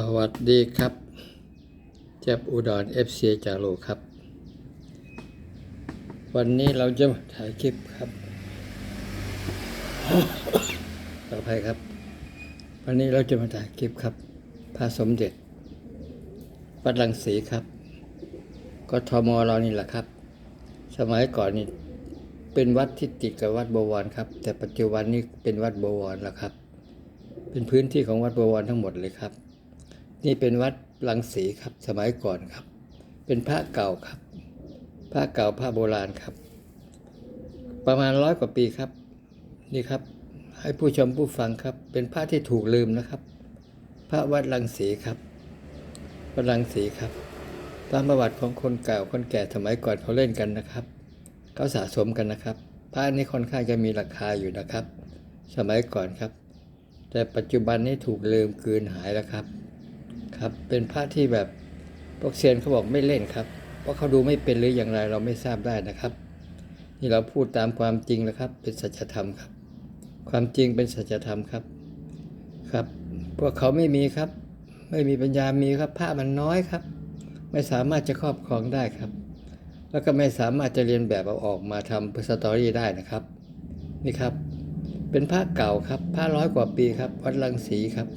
สวัสดีครับเจ็บอุดรเอฟซีจากโลครับ วันนี้เราจะมาถ่ายคลิปครับขออภัยครับ วันนี้เราจะมาถ่ายคลิปครับพระสมเด็จวัดลังสีครับกทมเรานี่แหละครับ สมัยก่อนนี่เป็นวัดที่ติดกับวัดบวรครับ แต่ปัจจุบันนี้เป็นวัดบวรแล้วครับ เป็นพื้นที่ของวัดบวรทั้งหมดเลยครับ นี่เป็นวัดลังสีครับสมัยก่อนครับ เป็นพระเก่าครับ พระเก่าพระโบราณครับ ประมาณร้อยกว่าปีครับ นี่ครับ ให้ผู้ชมผู้ฟังครับ เป็นพระที่ถูกลืมนะครับ พระวัดลังสีครับวัดลังสีครับ ตามประวัติของคนเก่าคนแก่สมัยก่อนเขาเล่นกันนะครับเขาสะสมกันนะครับ พระนี้ค่อนข้างจะมีราคาอยู่นะครับ สมัยก่อนครับ แต่ปัจจุบันนี้ถูกลืมกลืนหายแล้วครับ ครับ เป็นพระที่แบบพวกเซียนเขาบอกไม่เล่นครับเพราะเขาดูไม่เป็นหรืออย่างไรเราไม่ทราบได้นะครับ นี่เราพูดตามความจริงนะครับ เป็นสัจธรรมครับ ความจริงเป็นสัจธรรมครับครับ พวกเขาไม่มีครับ ไม่มีปัญญามีครับผ้ามันน้อยครับ ไม่สามารถจะครอบครองได้ครับ แล้วก็ไม่สามารถจะเรียนแบบเอาออกมาทำสตอรี่ได้นะครับ นี่ครับ เป็นผ้าเก่าครับผ้าร้อยกว่าปีครับ วัดลังสีครับ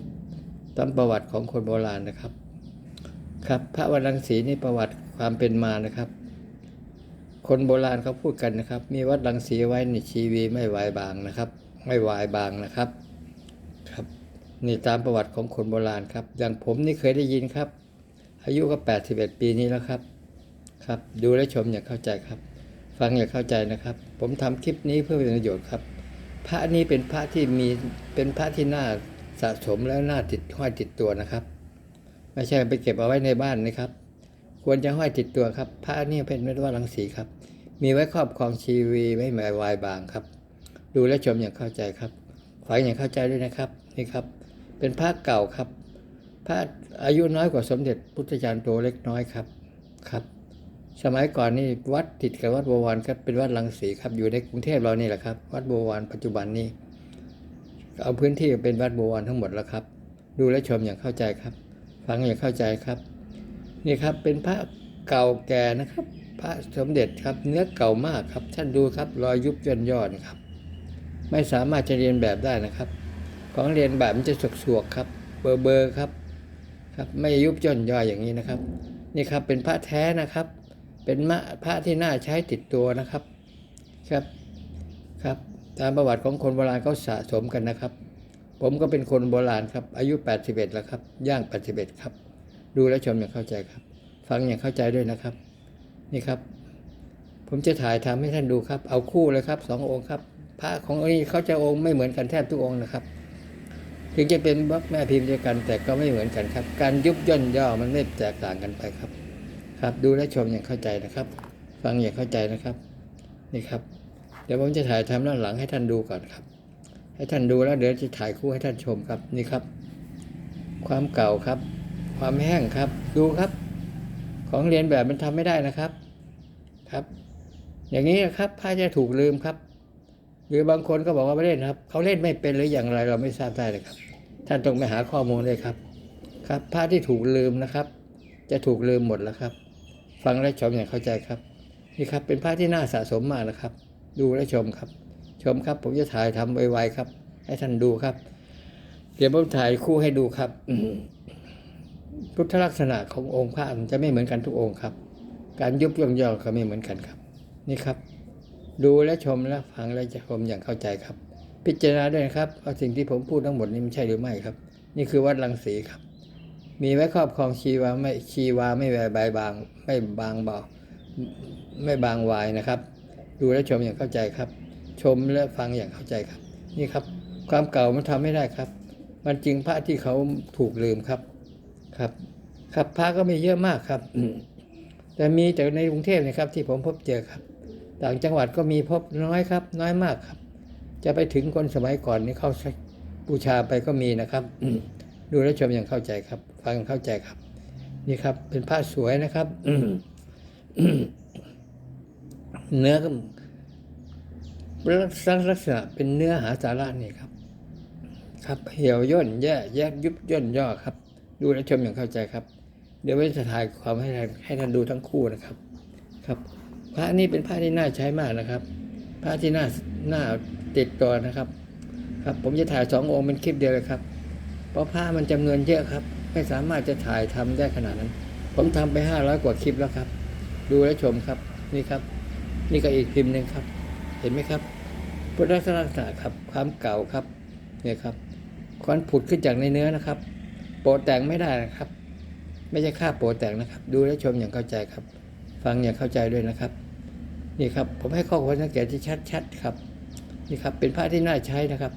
ตามประวัติของคนโบราณนะครับ ครับพระวัดลังสีนี่ประวัติความเป็นมานะครับ คนโบราณเขาพูดกันนะครับ มีวัดลังสีไว้ในชีวีไม่วายบางนะครับ ไม่วายบางนะครับครับนี่ตามประวัติของคนโบราณครับ อย่างผมนี่เคยได้ยินครับ อายุก็ 81 ปีนี้แล้วครับ ครับ ดูและชมอย่าเข้าใจครับ ฟังอย่าเข้าใจนะครับ ผมทำคลิปนี้เพื่อเป็นประโยชน์ครับ พระนี้เป็นพระที่มีเป็นพระที่น่า สะสมแล้วน่าติดห้อยติดตัวนะครับ ไม่ใช่ไปเก็บเอาไว้ในบ้านนะครับ ควรจะห้อยติดตัวครับพระนี่เป็นเม็ดว่ารังสีครับ มีไว้ครอบครองชีวีไม่หมายวายบางครับ ดูและชมอย่างเข้าใจครับฟังอย่างเข้าใจด้วยนะครับนี่ครับ เป็นพระเก่าครับพระอายุน้อยกว่าสมเด็จพุทธจารย์โตเล็กน้อยครับครับ สมัยก่อนนี่วัดติดกับวัดบวรครับเป็นวัดลังสีครับอยู่ในกรุงเทพเรานี่แหละครับ วัดบวรปัจจุบันนี้ เอาพื้นที่เป็นวัดบวรทั้งหมดแล้วครับ ดูและชมอย่างเข้าใจครับ ฟังอย่างเข้าใจครับ นี่ครับเป็นพระเก่าแก่นะครับ พระสมเด็จครับเนื้อเก่ามากครับ ท่านดูครับรอยยุบย่นย่อนะครับ ไม่สามารถจะเรียนแบบได้นะครับ ของเรียนแบบมันจะสกวกครับ เบอร์เบอร์ครับครับ ไม่ยุบย่นย่ออย่างนี้นะครับ นี่ครับเป็นพระแท้นะครับ เป็นพระที่น่าใช้ติดตัวนะครับครับครับ ตามประวัติของคนโบราณเขาสะสมกันนะครับ ผมก็เป็นคนโบราณครับ อายุ 81 แล้วครับ ย่าง 81 ครับ ดูและชมอย่างเข้าใจครับ ฟังอย่างเข้าใจด้วยนะครับ นี่ครับ ผมจะถ่ายทำให้ท่านดูครับ เอาคู่เลยครับสององค์ครับ พระขององค์นี้เขาจะองค์ไม่เหมือนกันแทบทุกองค์นะครับ ถึงจะเป็นบล็อกแม่พิมพ์เดียวกัน แต่ก็ไม่เหมือนกันครับ การยุบย่นย่อมันไม่แตกต่างกันไปครับ ครับ ดูและชมอย่างเข้าใจนะครับ ฟังอย่างเข้าใจนะครับ นี่ครับ ดี๋ยวผมจะถ่ายทำด้านหลังให้ท่านดูก่อนครับ ให้ท่านดูแล้วเดี๋ยวจะถ่ายคู่ให้ท่านชมครับนี่ครับ ความเก่าครับ ความแห้งครับ ดูครับ ของเรียนแบบมันทำไม่ได้นะครับครับ อย่างนี้นะครับผ้าจะถูกลืมครับ หรือบางคนก็บอกว่าไม่เล่นครับเขาเล่นไม่เป็นหรืออย่างไรเราไม่ทราบได้เลยครับ ท่านต้องไปหาข้อมูลเลยครับ ครับผ้าที่ถูกลืมนะครับ จะถูกลืมหมดแล้วครับ ฟังและชมอย่างเข้าใจครับนี่ครับเป็นผ้าที่น่าสะสมมากนะครับ ดูและชมครับ ชมครับ ผมจะถ่ายทำไวๆครับ ให้ท่านดูครับ เดี๋ยวผมถ่ายคู่ให้ดูครับพุทธลักษณะขององค์พระมันจะไม่เหมือนกันทุกองค์ครับ การยุบย่องย่อก็ไม่เหมือนกันครับ นี่ครับ ดูและชมและฟังและจะชมอย่างเข้าใจครับ พิจารณาด้วยนะครับว่าสิ่งที่ผมพูดทั้งหมดนี้มันใช่หรือไม่ครับ นี่คือวัดลังสีครับ มีไว้ครอบครองชีวาไม่ชีวาไม่แวบบาง ไม่บางเบาไม่บางวายนะครับ ดูและชมอย่างเข้าใจครับ ชมและฟังอย่างเข้าใจครับ นี่ครับ ความเก่ามันทำไม่ได้ครับ มันจริงพระที่เขาถูกลืมครับครับ ครับพระก็มีเยอะมากครับแต่มีแต่ในกรุงเทพนะครับ ที่ผมพบเจอครับ ต่างจังหวัดก็มีพบน้อยครับ น้อยมากครับ จะไปถึงคนสมัยก่อนนี่เขาบูชาไปก็มีนะครับดูและชมอย่างเข้าใจครับ ฟังอย่างเข้าใจครับ นี่ครับ เป็นผ้าสวยนะครับ เนื้อก็ลักษณะเป็นเนื้อหาสาระนี่ครับ ครับเหี่ยวย่นแย่แยกยุบย่นย่อครับ ดูและชมอย่างเข้าใจครับ เดี๋ยวไว้จะถ่ายความให้ท่านให้ท่านดูทั้งคู่นะครับ ครับ พระนี่เป็นพระที่น่าใช้มากนะครับ พระที่น่าน่าติดตัวนะครับ ครับ ผมจะถ่ายสององค์เป็นคลิปเดียวเลยครับ เพราะพระมันจำนวนเยอะครับ ไม่สามารถจะถ่ายทำได้ขนาดนั้น ผมทำไปห้าร้อยกว่าคลิปแล้วครับ ดูและชมครับนี่ครับ นี่ก็อีกพิมพ์หนึ่งครับ เห็นไหมครับพุทธลักษณะครับความเก่าครับเนี่ยครับควันผุดขึ้นจากในเนื้อนะครับ โปรแต่งไม่ได้นะครับ ไม่ใช่ค่าโปรแต่งนะครับ ดูและชมอย่างเข้าใจครับ ฟังอย่างเข้าใจด้วยนะครับ นี่ครับ ผมให้ข้อความสังเกตที่ชัดๆครับ นี่ครับ เป็นผ้าที่น่าใช้นะครับ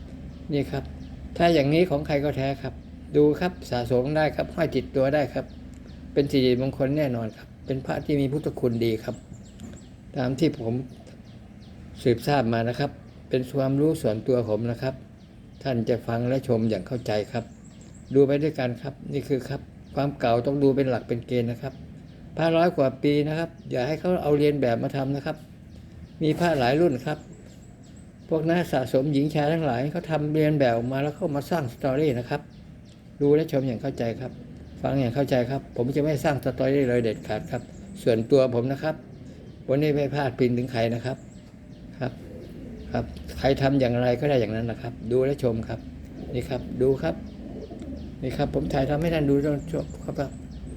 นี่ครับ ถ้าอย่างนี้ของใครก็แท้ครับ ดูครับสะสมได้ครับห้อยติดตัวได้ครับ เป็นสิริมงคลแน่นอนครับ เป็นพระที่มีพุทธคุณดีครับ ตามที่ผมสืบทราบมานะครับ เป็นความรู้ส่วนตัวผมนะครับ ท่านจะฟังและชมอย่างเข้าใจครับ ดูไปด้วยกันครับ นี่คือครับ ความเก่าต้องดูเป็นหลักเป็นเกณฑ์นะครับผ้าร้อยกว่าปีนะครับ อย่าให้เขาเอาเรียนแบบมาทำนะครับ มีผ้าหลายรุ่นครับ พวกนักสะสมหญิงชายทั้งหลายเขาทำเรียนแบบมาแล้วเข้ามาสร้างสตอรี่นะครับ ดูและชมอย่างเข้าใจครับ ฟังอย่างเข้าใจครับ ผมจะไม่สร้างสตอรี่เลยเด็ดขาดครับ ส่วนตัวผมนะครับ วันนี้ไม่พลาดพินถึงใครนะครับ ครับ ครับ ใครทำอย่างไรก็ได้อย่างนั้นนะครับ ดูและชมครับ นี่ครับ ดูครับ นี่ครับ ผมถ่ายทำให้ท่านดูต้องชมครับ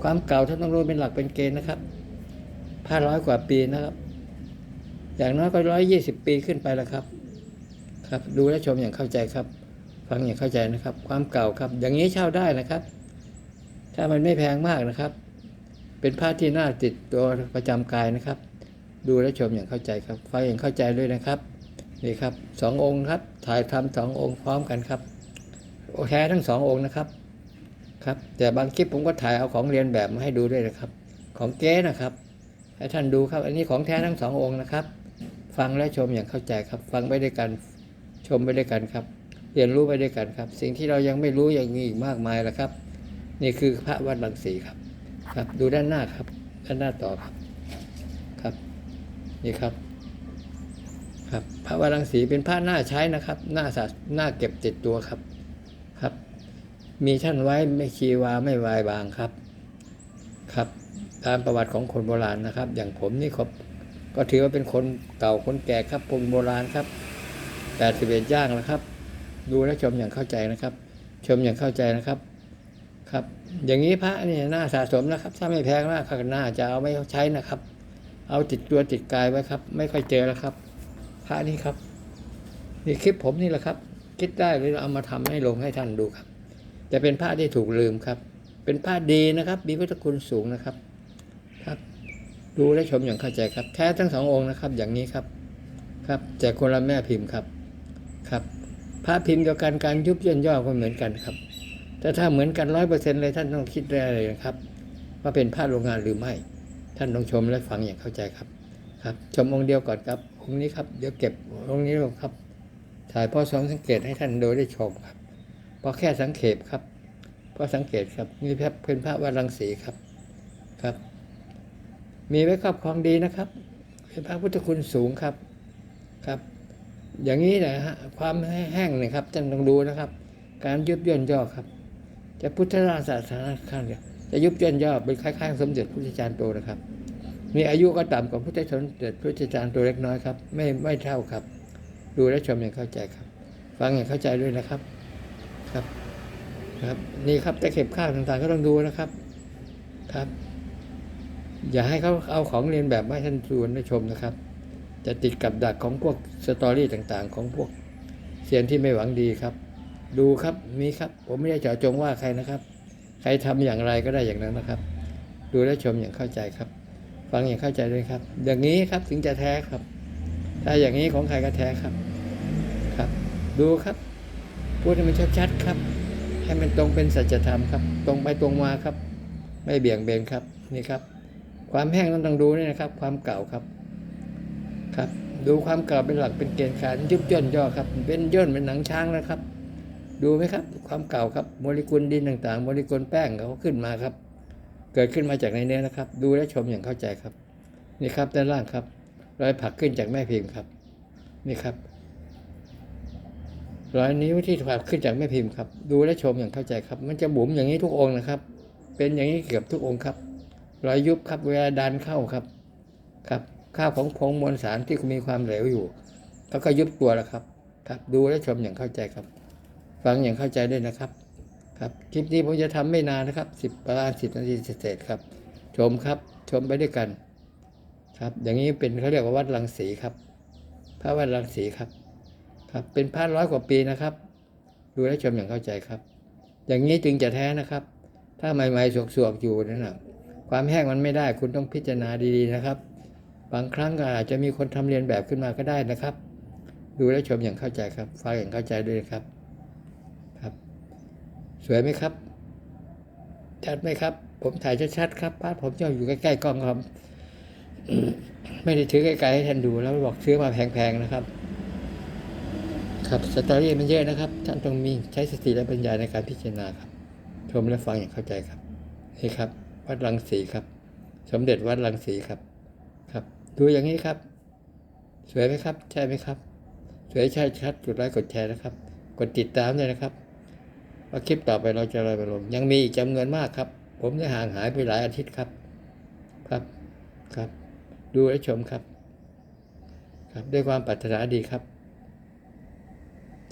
ความเก่าท่านต้องรู้เป็นหลักเป็นเกณฑ์นะครับผ้าร้อยกว่าปีนะครับ อย่างน้อยก็ร้อยยี่สิบปีขึ้นไปแล้วครับ ครับ ดูและชมอย่างเข้าใจครับ ฟังอย่างเข้าใจนะครับ ความเก่าครับ อย่างนี้เช่าได้นะครับ ถ้ามันไม่แพงมากนะครับ เป็นผ้าที่น่าติดตัวประจำกายนะครับ ดูและชมอย่างเข้าใจครับฟังอย่างเข้าใจด้วยนะครับนี่ครับสององค์ครับ ถ่ายทำสององค์พร้อมกันครับโอแท้ทั้งสององค์นะครับครับแต่บางคลิปผมก็ถ่ายเอาของเรียนแบบมาให้ดูด้วยนะครับ ของเก๊นะครับ ให้ท่านดูครับ อันนี้ของแท้ทั้งสององค์นะครับ ฟังและชมอย่างเข้าใจครับ ฟังไปด้วยกันชมไปด้วยกันครับ เรียนรู้ไปด้วยกันครับ สิ่งที่เรายังไม่รู้ยังมีอีกมากมายแล้วครับ นี่คือพระวัดบางสีครับ ครับ ดูด้านหน้าครับ ด้านหน้าต่อครับ นี่ครับครับพระวัดรังสีเป็นพระหน้าใช้นะครับ หน้าสะหน้าเก็บติดตัวครับครับ มีท่านไว้ไม่ชีวาไม่วายบางครับ ครับ ตามประวัติของคนโบราณนะครับ อย่างผมนี่ครับก็ถือว่าเป็นคนเก่าคนแก่ครับคนโบราณครับแปดสิบเอ็ดย่างแล้วครับ ดูและชมอย่างเข้าใจนะครับ ชมอย่างเข้าใจนะครับ ครับ อย่างนี้พระนี่น่าสะสมนะครับ ถ้าไม่แพงมากก็น่าจะเอาไม่ใช้นะครับ เอาติดตัวติดกายไว้ครับ ไม่ค่อยเจอแล้วครับ พระนี่ครับนี่คลิปผมนี่แหละครับ คิดได้เลยเอามาทำให้ลงให้ท่านดูครับแต่เป็นพระที่ถูกลืมครับ เป็นพระดีนะครับ มีพุทธคุณสูงนะครับ ครับ ดูและชมอย่างเข้าใจครับ แท้ทั้งสององค์นะครับ อย่างนี้ครับ ครับแต่คนละแม่พิมพ์ครับ ครับ พระพิมพ์เดียวกันการยุบย่นย่อก็เหมือนกันครับ แต่ถ้าเหมือนกันร้อยเปอร์เซ็นต์เลยท่านต้องคิดได้เลยนะครับ ว่าเป็นพระโรงงานหรือไม่ ท่านต้องชมและฟังอย่างเข้าใจครับ ครับ ชมองค์เดียวก่อนครับองค์นี้ครับเดี๋ยวเก็บองค์นี้ลงครับ ถ่ายพอสองสังเกตให้ท่านโดูได้ชมครับพอแค่สังเกตครับพอสังเกตครับนี่พระเป็นพระวัดรังสีครับครับ มีไว้ครอบครองดีนะครับเป็นพระพุทธคุณสูงครับครับ อย่างนี้นะฮะความแห้งเนี่ยครับท่านต้องดูนะครับ การยุบย่นย่อครับจะพุทธศาสนาข้างเดียวจะยุบย่นย่อเป็นคล้ายๆ สมเด็จพุทธจารย์โตนะครับ มีอายุก็ต่ำกว่าพุทธสมเด็จพุทธจารย์โตเล็กน้อยครับ ไม่ไม่เท่าครับ ดูและชมอย่างเข้าใจครับ ฟังอย่างเข้าใจด้วยนะครับครับครับนี่ครับตะเข็บข้าวต่างๆก็ต้องดูนะครับครับ อย่าให้เขาเอาของเรียนแบบมาให้ท่านดูและชมนะครับ จะติดกับดักของพวกสตอรี่ต่างๆ ของพวกเซียนที่ไม่หวังดีครับ ดูครับมีครับ ผมไม่ได้เจาะจงว่าใครนะครับ ใครทำอย่างไรก็ได้อย่างนั้นนะครับ ดูและชมอย่างเข้าใจครับ ฟังอย่างเข้าใจด้วยครับ อย่างนี้ครับถึงจะแท้ครับ ถ้าอย่างนี้ของใครก็แท้ครับ ครับ ดูครับพูดให้มันชัดๆครับ ให้มันตรงเป็นสัจธรรมครับ ตรงไปตรงมาครับ ไม่เบี่ยงเบนครับนี่ครับ ความแห้งต้องต้องดูด้วยนะครับ ความเก่าครับครับ ดูความเก่าเป็นหลักเป็นเกณฑ์การยุบย่นย่อครับเป็นย่นเป็นหนังช้างแล้วครับ ดูไหมครับ ความเก่าครับโมเลกุลดินต่างๆโมเลกุลแป้งเขาขึ้นมาครับ เกิดขึ้นมาจากในเนื้อนะครับ ดูและชมอย่างเข้าใจครับ นี่ครับด้านล่างครับรอยผักขึ้นจากแม่พิมพ์ครับ นี่ครับรอยนิ้วที่ผักขึ้นจากแม่พิมพ์ครับ ดูและชมอย่างเข้าใจครับ มันจะบุ๋มอย่างนี้ทุกองค์นะครับ เป็นอย่างนี้เกือบทุกองค์ครับรอยยุบครับเวลาดันเข้าครับ ครับข้าวของพงมวลสารที่มีความเหลวอยู่เขาก็ยุบตัวแล้วครับ ครับ ดูและชมอย่างเข้าใจครับ ฟังอย่างเข้าใจด้วยนะครับ ครับคลิปนี้ผมจะทำไม่นานนะครับสิบประมาณสิบนาทีเศษๆครับ ชมครับชมไปด้วยกัน ครับ อย่างนี้เป็นเขาเรียกว่าวัดรังสีครับ พระวัดรังสีครับ ครับ เป็นพระร้อยกว่าปีนะครับ ดูและชมอย่างเข้าใจครับ อย่างนี้จึงจะแท้นะครับ ถ้าใหม่ๆสวกๆอยู่นั่นนะความแห้งมันไม่ได้คุณต้องพิจารณาดีๆนะครับ บางครั้งก็อาจจะมีคนทำเรียนแบบขึ้นมาก็ได้นะครับ ดูและชมอย่างเข้าใจครับฟังอย่างเข้าใจด้วยครับ สวยไหมครับ ชัดไหมครับ ผมถ่ายชัดๆครับป้าผมจะอยู่ใกล้ๆกล้องครับ ไม่ได้ถือไกลๆให้ท่านดูแล้วบอกซื้อมาแพงๆนะครับ ครับสตอรี่มันเยอะนะครับ ท่านต้องมีใช้สติและปัญญาในการพิจารณาครับ ชมและฟังอย่างเข้าใจครับนี่ครับ วัดรังสีครับ สมเด็จวัดรังสีครับ ครับ ดูอย่างนี้ครับ สวยไหมครับ ใช่ไหมครับ สวยใช่ชัดกดไลค์กดแชร์นะครับ กดติดตามด้วยนะครับ ว่าคลิปต่อไปเราจะอะไรไปลง ยังมีอีกจำนวนมากครับ ผมได้ห่างหายไปหลายอาทิตย์ครับ ครับครับ ดูและชมครับ ครับด้วยความปรารถนาดีครับ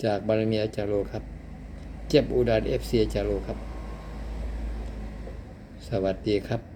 จากบารมีอาจารโลครับ เจ็บอุดรเอฟซีอาจารโลครับ สวัสดีครับ